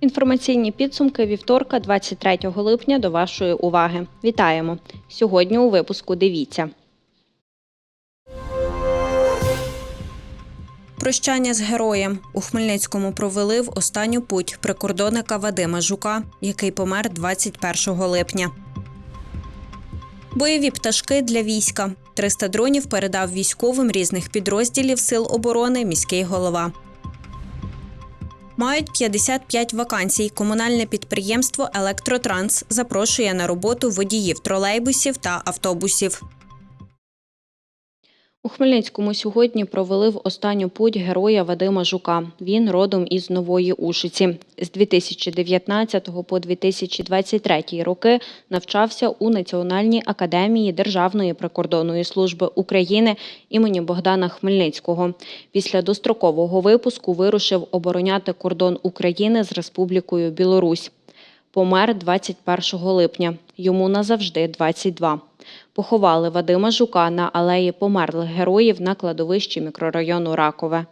Інформаційні підсумки вівторка, 23 липня до вашої уваги. Вітаємо! Сьогодні у випуску дивіться. Прощання з героєм у Хмельницькому провели в останню путь прикордонника Вадима Жука, який помер 21 липня. Бойові пташки для війська. 300 дронів передав військовим різних підрозділів Сил оборони міський голова. Мають 55 вакансій. Комунальне підприємство Електротранс запрошує на роботу водіїв тролейбусів та автобусів. У Хмельницькому сьогодні провели в останню путь героя Вадима Жука. Він родом із Нової Ушиці. З 2019 по 2023 роки навчався у Національній академії Державної прикордонної служби України імені Богдана Хмельницького. Після дострокового випуску вирушив обороняти кордон України з Республікою Білорусь. Помер 21 липня. Йому назавжди 22. Поховали Вадима Жука на алеї померлих героїв на кладовищі мікрорайону Ракове.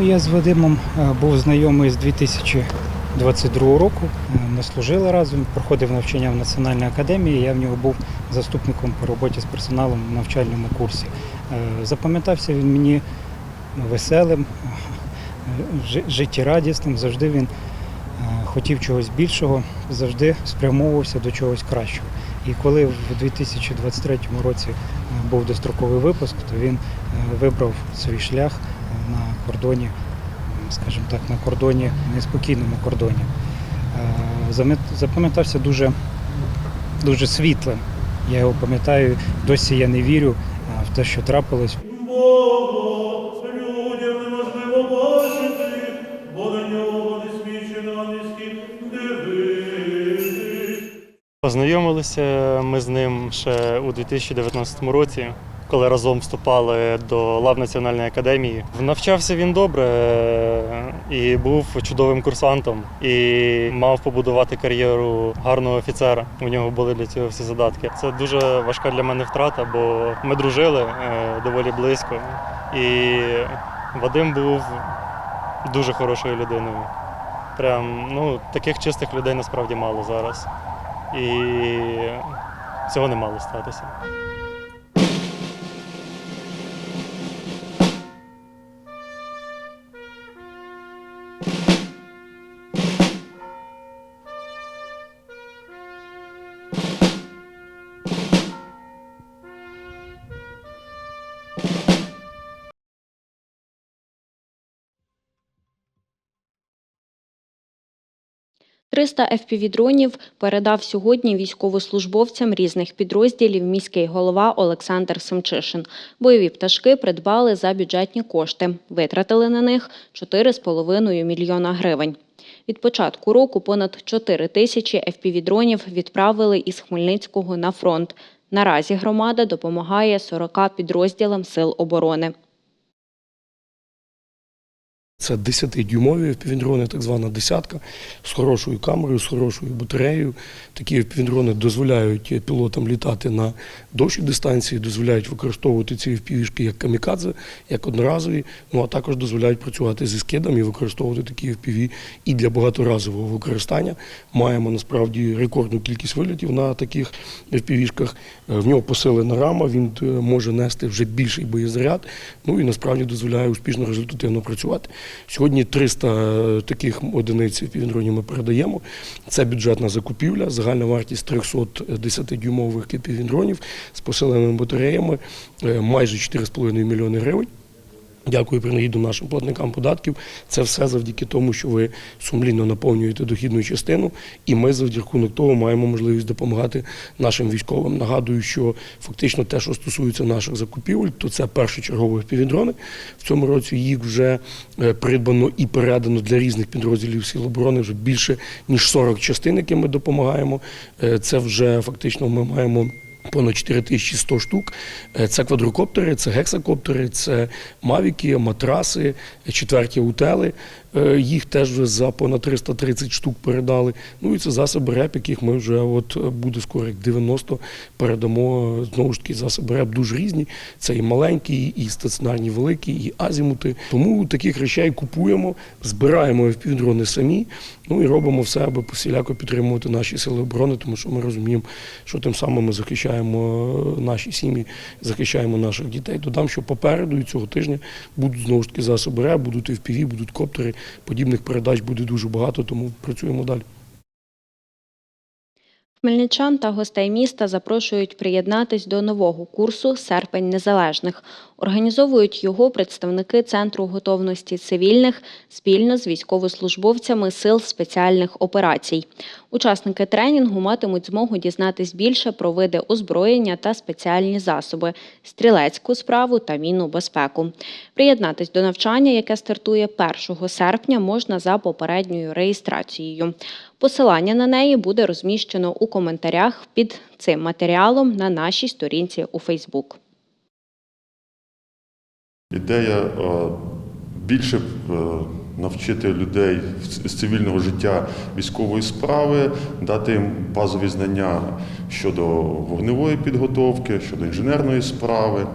Я з Вадимом е, був знайомий з 2022 року. Е, Ми служили разом, проходив навчання в Національній академії. Я в нього був заступником по роботі з персоналом в навчальному курсі. Е, Запам'ятався він мені веселим, життєрадісним. Завжди він хотів чогось більшого, завжди спрямовувався до чогось кращого. І коли в 2023 році е, був достроковий випуск, то він е, вибрав свій шлях е, на кордоні, скажімо так, на кордоні, неспокійному кордоні. Е, Запам'ятався дуже, дуже світлим. Я його пам'ятаю, досі я не вірю е, в те, що трапилось. Познайомилися ми з ним ще у 2019 році, коли разом вступали до лав Національної академії. Навчався він добре е, і був чудовим курсантом, і мав побудувати кар'єру гарного офіцера. У нього були для цього всі задатки. Це дуже важка для мене втрата, бо ми дружили е, доволі близько. І Вадим був дуже хорошою людиною. Прям ну, таких чистих людей насправді мало зараз. І цього не мало статися. – 300 FPV-дронів передав сьогодні військовослужбовцям різних підрозділів міський голова Олександр Семчишин. Бойові пташки придбали за бюджетні кошти. Витратили на них 4,5 мільйона гривень. Від початку року понад 4 тисячі FPV-дронів відправили із Хмельницького на фронт. Наразі громада допомагає 40 підрозділам Сил оборони. Це 10-дюймові впівдрони, так звана десятка, з хорошою камерою, з хорошою батареєю. Такі впівдрони дозволяють пілотам літати на довші дистанції, дозволяють використовувати ці впівішки як камікадзе, як одноразові, ну а також дозволяють працювати зі скидом і використовувати такі впіві і для багаторазового використання. Маємо насправді рекордну кількість вилітів на таких впівішках. В нього посилена рама, він е, може нести вже більший боєзаряд, ну і насправді дозволяє успішно результативно працювати. Сьогодні 300 таких одиниць півдронів ми передаємо. Це бюджетна закупівля, загальна вартість 310-дюймових півдронів з посиленими батареями е, майже 4,5 мільйони гривень. Дякую принагідно нашим платникам податків. Це все завдяки тому, що ви сумлінно наповнюєте дохідну частину, і ми завдяки того маємо можливість допомагати нашим військовим. Нагадую, що фактично те, що стосується наших закупівель, то це першочергові півдрони. В цьому році їх вже е, придбано і передано для різних підрозділів Сил оборони вже більше ніж 40 частин, яким ми допомагаємо. Е, Це вже фактично ми маємо. Понад 4100 штук. Е, Це квадрокоптери, це гексакоптери, це мавіки, матраси, четверті утели. Е, Їх теж вже за понад 330 штук передали. Ну і це засоби РЕП, яких ми вже от е, буде скоро як 90 передамо. Знову ж таки, засоби РЕП дуже різні. Це і маленькі, і стаціонарні великі, і азімути. Тому таких речей купуємо, збираємо півдрони самі. Ну і робимо все, аби посіляко підтримувати наші сили оборони, тому що ми розуміємо, що тим самим ми захищаємо е, наші сім'ї, захищаємо наших дітей. Додам, що попереду і цього тижня будуть знову ж таки засоби РЕП, будуть FPV, будуть коптери. Подібних передач буде дуже багато, тому працюємо далі. Хмельничан та гостей міста запрошують приєднатись до нового курсу Серпень незалежних. Організовують його представники Центру готовності цивільних спільно з військовослужбовцями сил спеціальних операцій. Учасники тренінгу матимуть змогу дізнатись більше про види озброєння та спеціальні засоби, стрілецьку справу та мінну безпеку. Приєднатись до навчання, яке стартує 1 серпня, можна за попередньою реєстрацією. Посилання на неї буде розміщено у коментарях під цим матеріалом на нашій сторінці у Фейсбук. Ідея е, більше е, навчити людей з цивільного життя військової справи, дати їм базові знання щодо вогневої підготовки, щодо інженерної справи.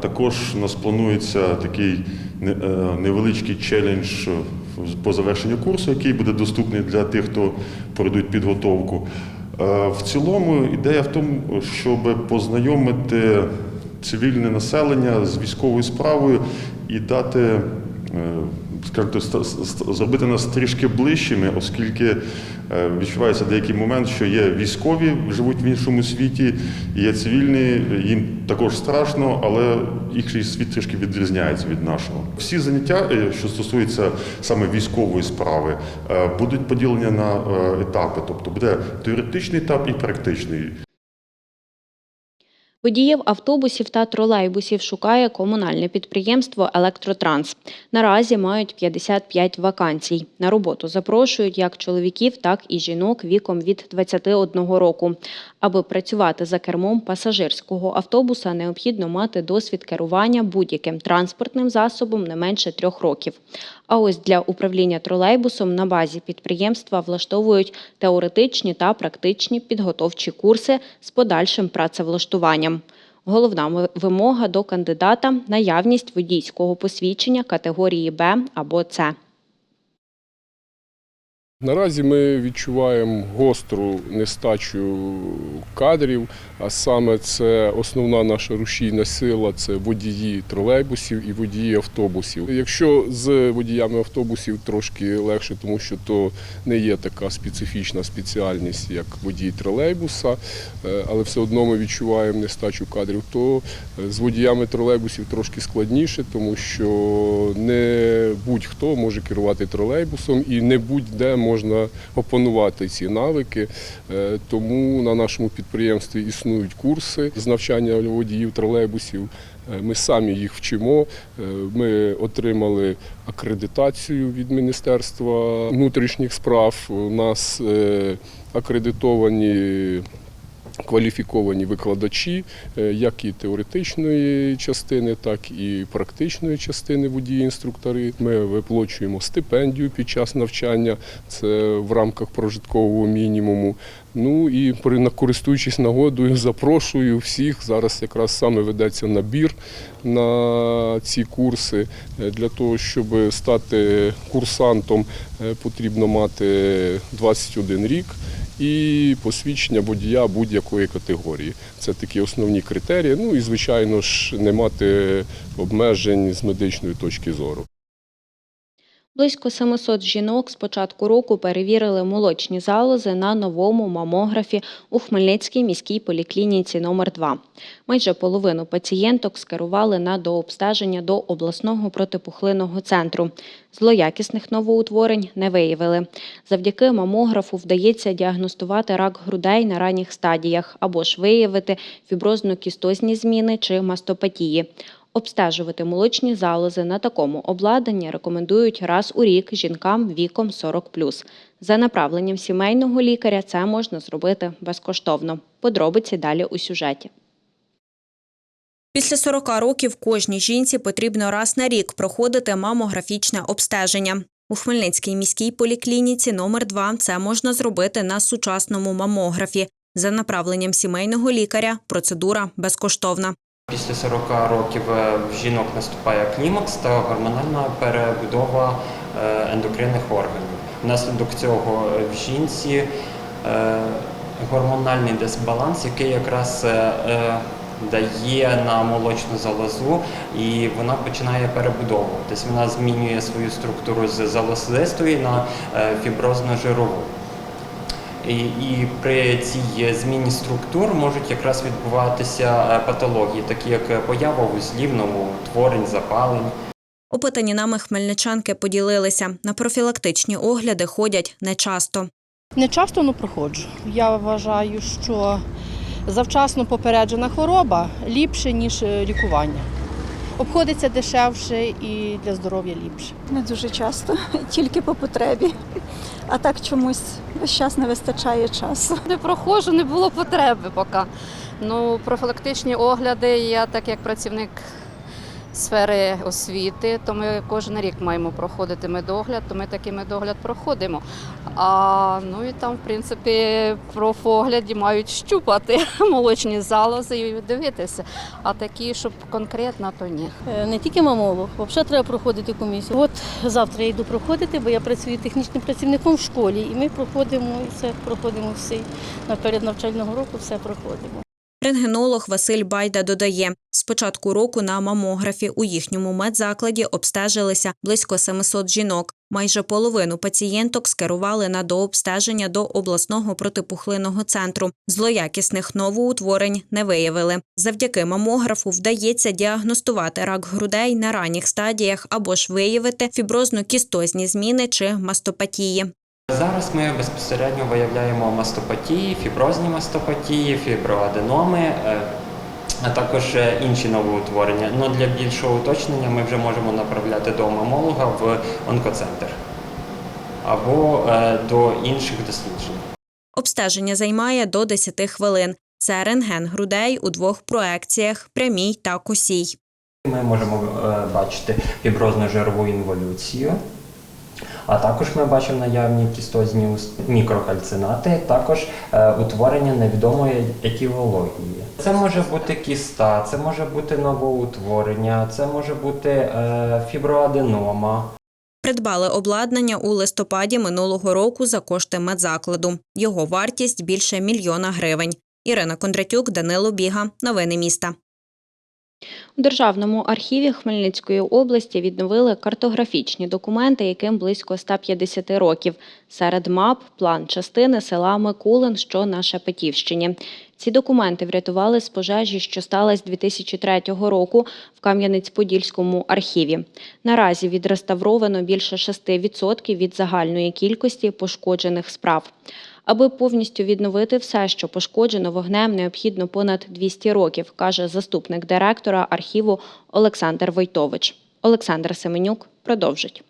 Також у нас планується такий е, невеличкий челендж по завершенню курсу, який буде доступний для тих, хто пройдуть підготовку. В цілому ідея в тому, щоб познайомити цивільне населення з військовою справою і дати, е, скажімо, зробити нас трішки ближчими, оскільки е, відчувається деякий момент, що є військові, живуть в іншому світі, є цивільні, їм також страшно, але їхній світ трішки відрізняється від нашого. Всі заняття, е, що стосуються саме військової справи, будуть поділені на етапи, тобто буде теоретичний етап і практичний. Водіїв автобусів та тролейбусів шукає комунальне підприємство Електротранс. Наразі мають 55 вакансій. На роботу запрошують як чоловіків, так і жінок віком від 21 року. Аби працювати за кермом пасажирського автобуса, необхідно мати досвід керування будь-яким транспортним засобом не менше трьох років. А ось для управління тролейбусом на базі підприємства влаштовують теоретичні та практичні підготовчі курси з подальшим працевлаштуванням. Головна вимога до кандидата наявність водійського посвідчення категорії Б або С. Наразі ми відчуваємо гостру нестачу кадрів, а саме це основна наша рушійна сила це водії тролейбусів і водії автобусів. Якщо з водіями автобусів трошки легше, тому що то не є така специфічна спеціальність, як водій тролейбуса, е, але все одно ми відчуваємо нестачу кадрів, то е, з водіями тролейбусів трошки складніше, тому що не будь-хто може керувати тролейбусом і не будь-де можна опанувати ці навики. Е, Тому на нашому підприємстві існують курси з навчання водіїв тролейбусів. Е, Ми самі їх вчимо. Е, Ми отримали акредитацію від Міністерства внутрішніх справ. У нас акредитовані кваліфіковані викладачі, е, як і теоретичної частини, так і практичної частини водії-інструктори. Ми виплачуємо стипендію під час навчання, це в рамках прожиткового мінімуму. Ну і при- користуючись нагодою, запрошую всіх. Зараз якраз саме ведеться набір на ці курси. Е, Для того, щоб стати курсантом, е, потрібно мати 21 рік і посвідчення водія будь-якої категорії. Це такі основні критерії. Ну і звичайно ж не мати обмежень з медичної точки зору. Близько 700 жінок з початку року перевірили молочні залози на новому мамографі у Хмельницькій міській поліклініці номер 2 Майже половину пацієнток скерували на дообстеження до обласного протипухлинного центру. Злоякісних новоутворень не виявили. Завдяки мамографу вдається діагностувати рак грудей на ранніх стадіях або ж виявити фіброзно-кістозні зміни чи мастопатії. Обстежувати молочні залози на такому обладнанні рекомендують раз у рік жінкам віком 40+. За направленням сімейного лікаря це можна зробити безкоштовно. Подробиці далі у сюжеті. Після 40 років кожній жінці потрібно раз на рік проходити мамографічне обстеження. У Хмельницькій міській поліклініці номер 2 це можна зробити на сучасному мамографі. За направленням сімейного лікаря процедура безкоштовна. Після 40 років е, в жінок наступає клімакс та гормональна перебудова е, ендокринних органів. Внаслідок цього е, в жінці гормональний дисбаланс, який якраз дає на молочну залозу, і вона починає перебудовуватись. Вона змінює свою структуру з залозистої на фіброзно-жирову. І, і при цій зміні структур можуть якраз відбуватися е, патології, такі як поява вузлів, новоутворень, запалень. Опитані нами хмельничанки поділилися. На профілактичні огляди ходять нечасто. Не часто ну, проходжу. Я вважаю, що завчасно попереджена хвороба ліпше, ніж е, лікування. Обходиться дешевше і для здоров'я ліпше. Не дуже часто, тільки по потребі. А так чомусь весь час не вистачає часу. Не проходжу, не було потреби поки. Ну, профілактичні огляди, я так як працівник сфери освіти, то ми кожен рік маємо проходити медогляд, то ми такий медогляд проходимо. А ну і там, в принципі, профогляді мають щупати молочні залози і дивитися. А такі, щоб конкретно, то ні. Е, Не тільки мамолог, взагалі треба проходити комісію. От завтра я йду проходити, бо я працюю технічним працівником в школі, і ми проходимо і все проходимо всі. Наперед навчального року все проходимо. Рентгенолог Василь Байда додає, з початку року на мамографі у їхньому медзакладі обстежилися близько 700 жінок. Майже половину пацієнток скерували на дообстеження до обласного протипухлинного центру. Злоякісних новоутворень не виявили. Завдяки мамографу вдається діагностувати рак грудей на ранніх стадіях або ж виявити фіброзно-кістозні зміни чи мастопатії. Зараз ми безпосередньо виявляємо мастопатії, фіброзні мастопатії, фіброаденоми, е, а також е, інші новоутворення. Ну, для більшого уточнення ми вже можемо направляти до мамолога в онкоцентр або е, до інших досліджень. Обстеження займає до 10 хвилин. Це рентген грудей у двох проекціях прямій та косій. Ми можемо бачити фіброзно-жирову інволюцію, а також ми бачимо наявні кістозні мікрокальцинати, також е, утворення невідомої етіології. Це може бути кіста, це може бути новоутворення, це може бути е, фіброаденома. Придбали обладнання у листопаді минулого року за кошти медзакладу. Його вартість більше мільйона гривень. Ірина Кондратюк, Данило Біга. Новини міста. У Державному архіві Хмельницької області відновили картографічні документи, яким близько 150 років. Серед мап план частини села Микулин, що на Шепетівщині. Ці документи врятували з пожежі, що сталася 2003 року в Кам'янець-Подільському архіві. Наразі відреставровано більше 6% від загальної кількості пошкоджених справ. Аби повністю відновити все, що пошкоджено вогнем, необхідно понад 200 років, каже заступник директора архіву Олександр Войтович. Олександр Семенюк продовжить.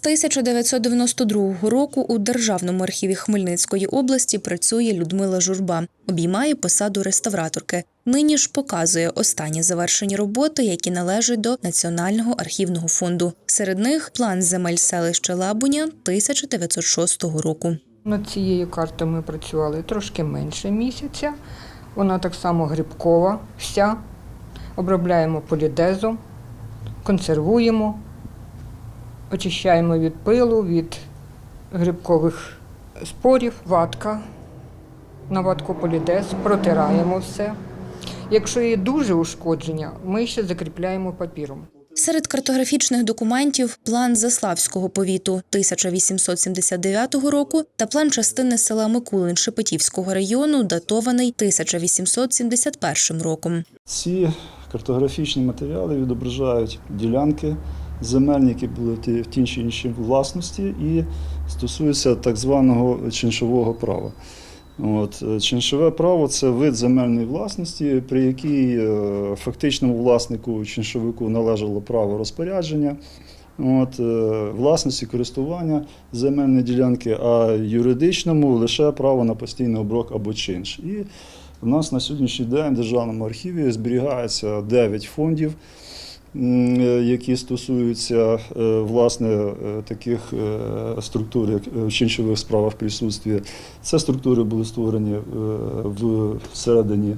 З 1992 року у Державному архіві Хмельницької області працює Людмила Журба. Обіймає посаду реставраторки. Нині ж показує останні завершені роботи, які належать до Національного архівного фонду. Серед них план земель селища Лабуня 1906 року. Над цією картою ми працювали трошки менше місяця. Вона так само грибкова, вся. Обробляємо полідезом, консервуємо, очищаємо від пилу, від грибкових спорів, ватка. На ватку полідез, протираємо все. Якщо є дуже ушкодження, ми ще закріпляємо папіром. Серед картографічних документів план Заславського повіту 1879 року та план частини села Микулин Шепетівського району, датований 1871 роком. Ці картографічні матеріали відображають ділянки земельні, які були в тій чи іншій власності, і стосуються так званого чиншового права. От, е, чиншове право це вид земельної власності, при якій е, фактичному власнику чиншовику належало право розпорядження. От, е, власності користування земельної ділянки, а юридичному лише право на постійний оброк або чинш. І У нас на сьогоднішній день в Державному архіві зберігається 9 фондів, які стосуються е, власне е, таких е, структур, як е, в чинчових справах присутствия. Це структури були створені е, в середині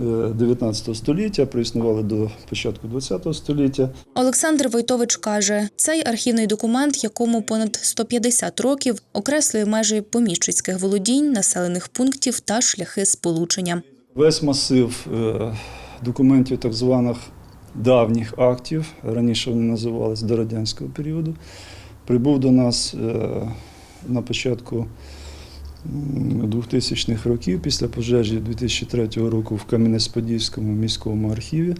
е, 19 століття, проіснували до початку 20 століття. Олександр Войтович каже, цей архівний документ, якому понад 150 років, окреслює межі поміщицьких володінь, населених пунктів та шляхи сполучення. Весь масив е, документів так званих давніх актів, раніше вони називалися до радянського періоду, прибув до нас е, на початку 2000-х років після пожежі 2003 року в Кам'янець-Подільському міському архіві.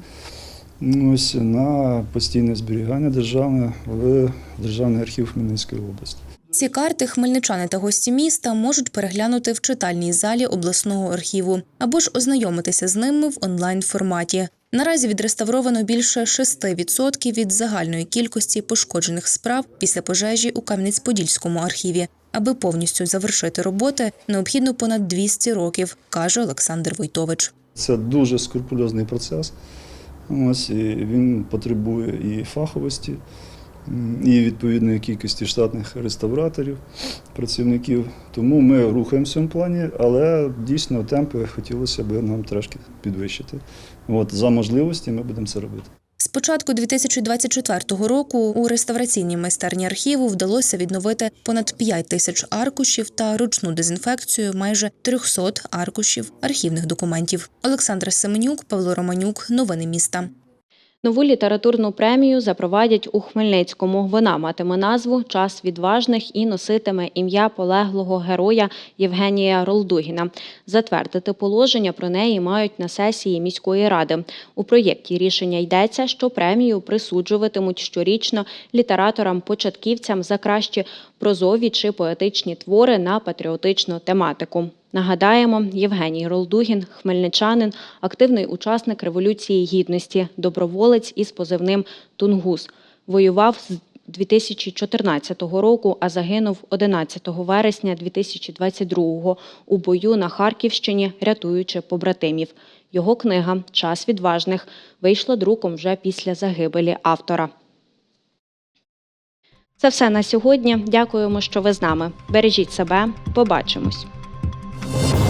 Ось на постійне зберігання державне в Державний архів Хмельницької області. Ці карти хмельничани та гості міста можуть переглянути в читальній залі обласного архіву або ж ознайомитися з ними в онлайн форматі. Наразі відреставровано більше 6% від загальної кількості пошкоджених справ після пожежі у Кам'янець-Подільському архіві. Аби повністю завершити роботи, необхідно понад 200 років, каже Олександр Войтович. Це дуже скрупульозний процес. Ось, він потребує і фаховості, і відповідної кількості штатних реставраторів, працівників. Тому ми рухаємося в цьому плані, але дійсно темпи хотілося б нам трошки підвищити. От, за можливості ми будемо це робити. З початку 2024 року у реставраційній майстерні архіву вдалося відновити понад 5 тисяч аркушів та ручну дезінфекцію майже 300 аркушів архівних документів. Олександра Семенюк, Павло Романюк. Новини міста. Нову літературну премію запровадять у Хмельницькому. Вона матиме назву Час відважних і носитиме ім'я полеглого героя Євгенія Ролдугіна. Затвердити положення про неї мають на сесії міської ради. У проєкті рішення йдеться, що премію присуджуватимуть щорічно літераторам-початківцям за кращі прозові чи поетичні твори на патріотичну тематику. Нагадаємо, Євгеній Ролдугін, хмельничанин, активний учасник Революції Гідності, доброволець із позивним Тунгус. Воював з 2014 року, а загинув 11 вересня 2022 у бою на Харківщині, рятуючи побратимів. Його книга Час відважних вийшла друком вже після загибелі автора. Це все на сьогодні. Дякуємо, що ви з нами. Бережіть себе. Побачимось. you